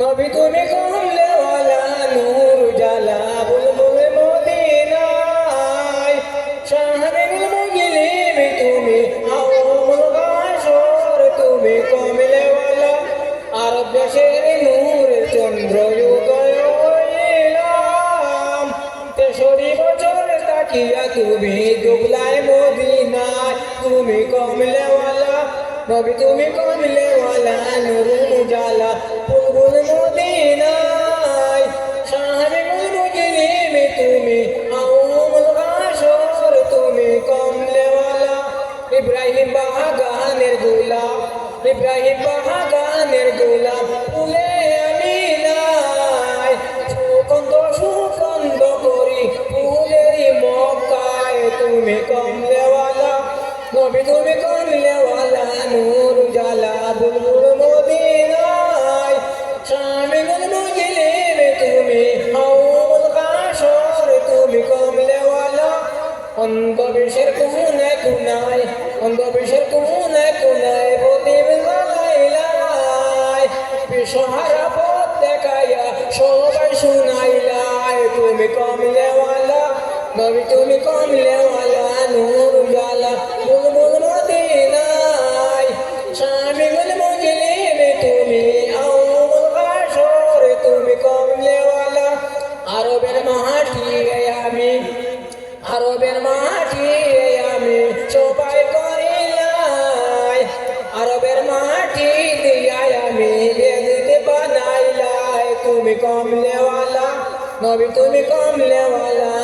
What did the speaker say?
নবী তুমি কমলেওয়ালা, নূর জালা, বুলবুল মদিনায়। শাহরিগুল মুগিলিম তুমি আওমুল গাশর তুমি কমলেওয়ালা। আরব দেশের নূর চন্দ্র উদয় হইলাম তেষট্টি বছর তাকিয়া তুমি দুবলায় মদিনায়। তুমি কমলেওয়ালা, নবী তুমি কমলেওয়ালা নুরুল উজালা বুলবুল ইব্রাহিম বাগানের গোলাপ, ইব্রাহিম বাগানের গোলাপ ফুলে আমি নাই। সুকন্দ সুকন্দ করি ফুলেরই মক্কায় তুমি কমলেওয়ালা। নবী তুমি কমলেওয়ালা, নূর জালা বুলবুল কমলেওয়ালা অন্ধবিশ্বের কোনায় কোনায় অন্ধবিশ্বের কোনায় প্রদীপ জ্বালাইলাই বিশ্বহারা পথ দেখাইয়া সবাই শুনাইলাই তুমি কমলেওয়ালা নবী তুমি কমলেওয়ালা নূর আরবের মাটি আমি সবাই করিলাই আরবের মাটি দিয়াই আমি বেদিতে বানাইলাই তুমি কমলেওয়ালা, নবী তুমি কমলেওয়ালা।